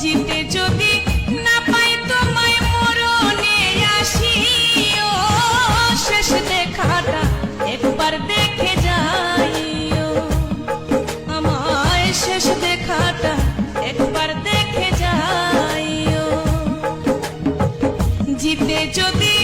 জিতে যদি না পাই তোমায় মরণে আসি। ও, শেষ দেখাটা একবার দেখে যাই। আমায় শেষ দেখাটা একবার দেখে যাই। জিতে যদি